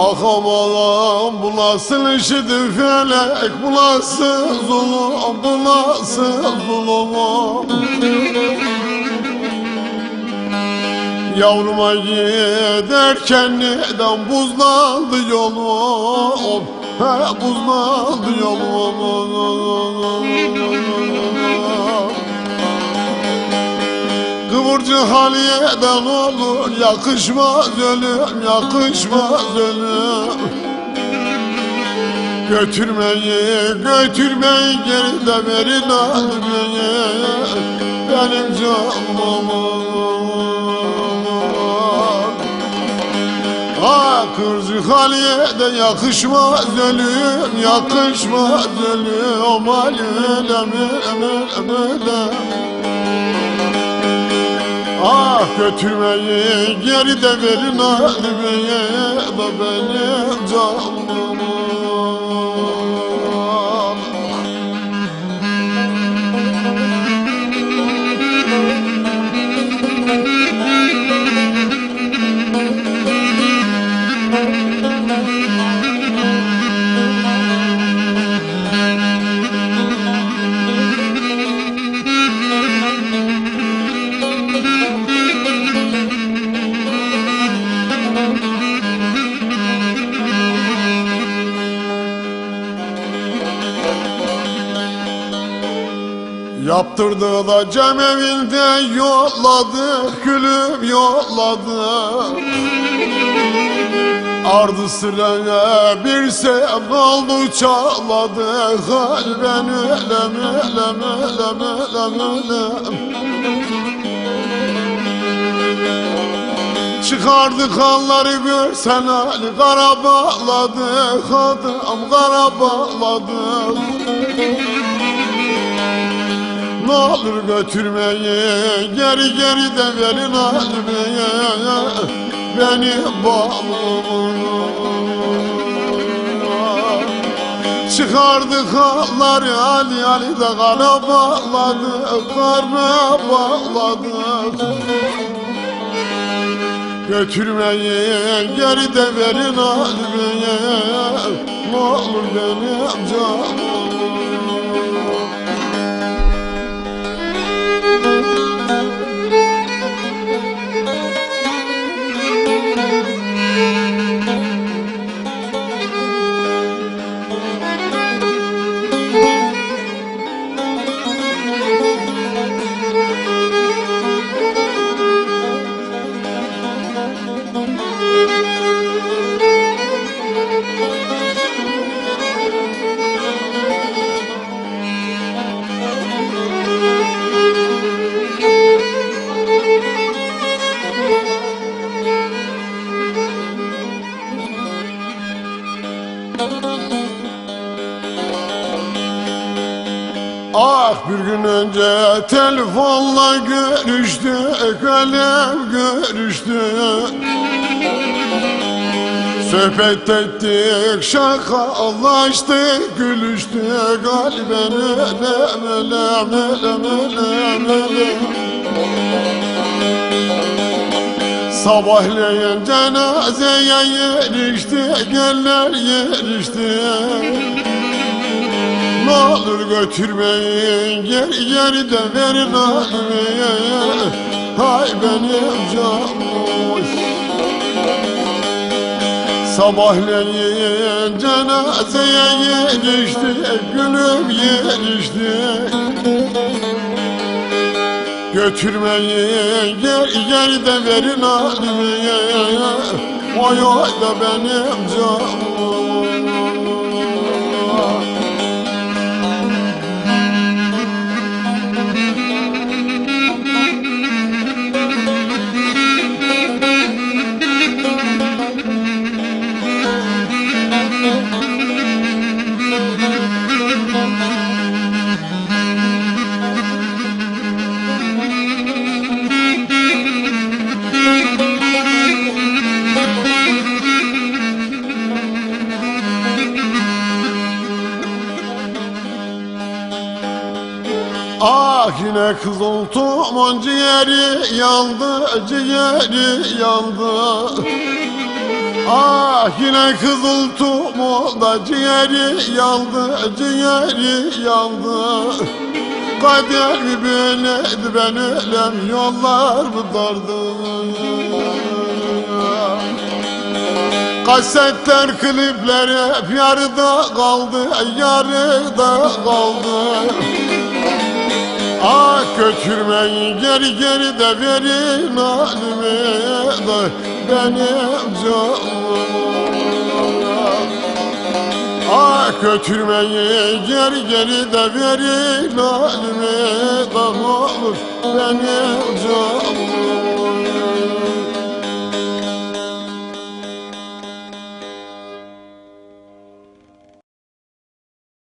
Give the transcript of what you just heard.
Akam ağam bu nasıl işidir felek Bu nasıl zulüm bu zulüm Yavruma giderken neden buzlandı yolum? He buzlandı yolum Kıvırcı haliyeden olur Yakışmaz ölüm, yakışmaz ölüm. Götürmeyi, götürmeyi geride verin almayı Benim canımı Ah kırcı haliyede yakışmaz ölüm, yakışmaz ölüm. Ölüm, ölüm, ölüm, ölüm Ah götürmeyi geri de verin halime da benim canımı Yaptırdığı da cemevinde yolladı Gülüm yolladı. Ardı sıraya bir sevdalı çağladı. Kalben ölem ölem ölem ölem ölem Çıkardı kanları görsen Ali Kara Adam kara bağladı ne olur götürmeyi Geri geri de verin halime Beni bağlama Çıkardı kanları Ali Ali de kana bağladı Karnına bağladı. Götürmeyi geri de verin halime Ne olur benim canım Ah bir gün önce telefonla görüştük, kalem görüştü. Sohbet ettik, şakalaştık, gülüştük. Kalben ölem, ölem, ölem, ölem, ölem. Sabahleyin cenazeye yeriştik, eller yeriştik. Ne olur götürmeyin geri geri de verin halime Hay benim canım. Sabahleyin cenazeye yerişti Gülüm yerişti Götürmeyin geri geri de verin halime Vay vay da benim canım yine kız oldum ciğeri yandı ciğeri yandı. Ah yine kızıltım oldu ciğeri yandı ciğeri yandı. Kader mi böyleydi ben ölem yollar mı dardı Kasetler klipler hep yarıda kaldı yarıda kaldı Ah götürmeyin geri geri de verin halime. De benim canım. Ah götürmeyin geri geri de verin halime. De olur benim canım